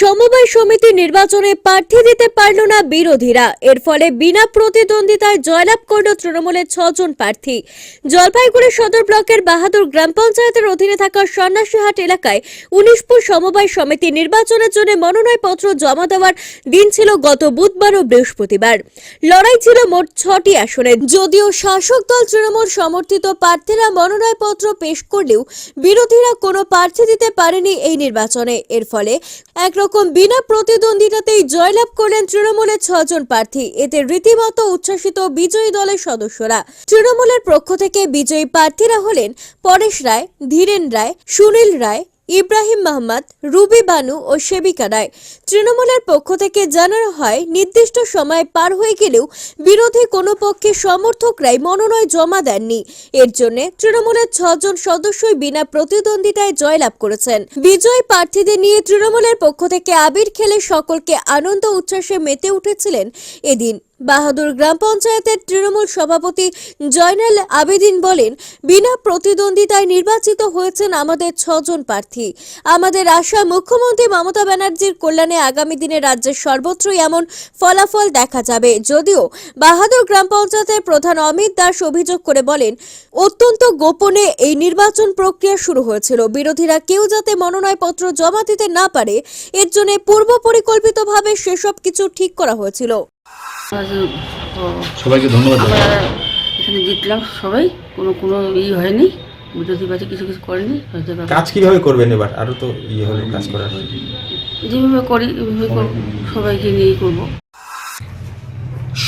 সমবায় সমিতি নির্বাচনে প্রার্থী দিতে পারল না বিরোধীরা। এর ফলে বিনা প্রতিদ্বন্দ্বিতায় জয়লাভ করল তৃণমূলের ছজন প্রার্থী। জলপাইগুড়ি সদর ব্লকের বাহাদুর গ্রাম পঞ্চায়েতের অধীনে থাকা সন্ন্যাসীহাট এলাকায় উনিশপুর সমবায় সমিতি নির্বাচনের জন্য মনোনয়নপত্র জমা দেওয়ার দিন ছিল গত বুধবার ও বৃহস্পতিবার। লড়াই ছিল মোট ছটি আসনে। যদিও শাসক দল তৃণমূল সমর্থিত প্রার্থীরা মনোনয়নপত্র পেশ করলেও বিরোধীরা কোনো প্রার্থী দিতে পারেনি এই নির্বাচনে। এর ফলে একরকম বিনা প্রতিদ্বন্দ্বিতাতেই জয়লাভ করলেন তৃণমূলের ছজন প্রার্থী। এতে রীতিমত উচ্ছ্বাসিত বিজয়ী দলের সদস্যরা। তৃণমূলের পক্ষ থেকে বিজয়ী প্রার্থীরা হলেন পরেশ রায়, ধীরেন রায়, সুনীল রায় ইব্রাহিম মোহাম্মদ রুবি বানু ও সেবিকা রায়। তৃণমূলের পক্ষ থেকে জানানো হয়, নির্দিষ্ট সময় পার হয়ে গেলেও বিরোধী কোনো পক্ষে সমর্থকরাই মনোনয় জমা দেননি। এর জন্য তৃণমূলের ছজন সদস্যই বিনা প্রতিদ্বন্দ্বিতায় জয়লাভ করেছেন। বিজয়ী প্রার্থীদের নিয়ে তৃণমূলের পক্ষ থেকে আবির খেলে সকলকে আনন্দ উচ্ছ্বাসে মেতে উঠেছিলেন এদিন বাহাদুর গ্রাম পঞ্চায়েতের তৃণমূল সভাপতি জয়নাল আবেদিন বলেন, বিনা প্রতিদ্বন্দ্বিতায় নির্বাচিত হয়েছেন আমাদের ছজন প্রার্থী। আমাদের আশা, মুখ্যমন্ত্রী মমতা ব্যানার্জির কল্যাণে আগামী দিনে রাজ্যের সর্বত্রই এমন ফলাফল দেখা যাবে। যদিও বাহাদুর গ্রাম পঞ্চায়েতের প্রধান অমিত দাস অভিযোগ করে বলেন, অত্যন্ত গোপনে এই নির্বাচন প্রক্রিয়া শুরু হয়েছিল। বিরোধীরা কেউ যাতে মনোনয়নপত্র জমা দিতে না পারে, এর জন্য পূর্ব পরিকল্পিতভাবে সেসব কিছু ঠিক করা হয়েছিল। সবাইকে ধন্যবাদ এখানে জিতলাম সবাই কোনো কোনো ই হয়নি বিরোধী পার্টি কিছু কিছু করেনি কাজ কীভাবে করবেন এবার? আরও তো ইয়ে হলো কাজ করার। যেভাবে করি সবাইকে নিয়েই করব।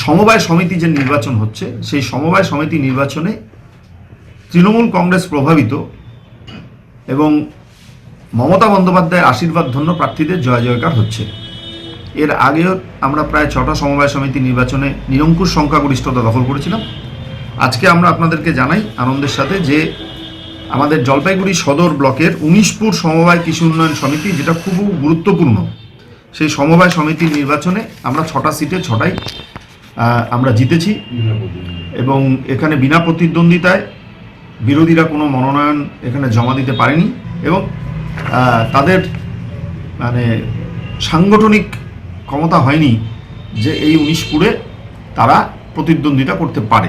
সমবায় সমিতি যে নির্বাচন হচ্ছে সেই সমবায় সমিতি নির্বাচনে তৃণমূল কংগ্রেস প্রভাবিত এবং মমতা বন্দ্যোপাধ্যায়ের আশীর্বাদ ধন্য প্রার্থীদের জয় জয়কার হচ্ছে। এর আগেও আমরা প্রায় ছটা সমবায় সমিতি নির্বাচনে নিরঙ্কুশ সংখ্যাগরিষ্ঠতা দখল করেছিলাম। আজকে আমরা আপনাদেরকে জানাই আনন্দের সাথে যে আমাদের জলপাইগুড়ি সদর ব্লকের উনিশপুর সমবায় কৃষি উন্নয়ন সমিতি, যেটা খুব গুরুত্বপূর্ণ, সেই সমবায় সমিতির নির্বাচনে আমরা ছটা সিটে ছটাই আমরা জিতেছি এবং এখানে বিনা প্রতিদ্বন্দ্বিতায় বিরোধীরা কোনো মনোনয়ন এখানে জমা দিতে পারেনি এবং তাদের মানে সাংগঠনিক ক্ষমতা হয়নি যে এই উনিশপুরে তারা প্রতিদ্বন্দ্বিতা করতে পারে।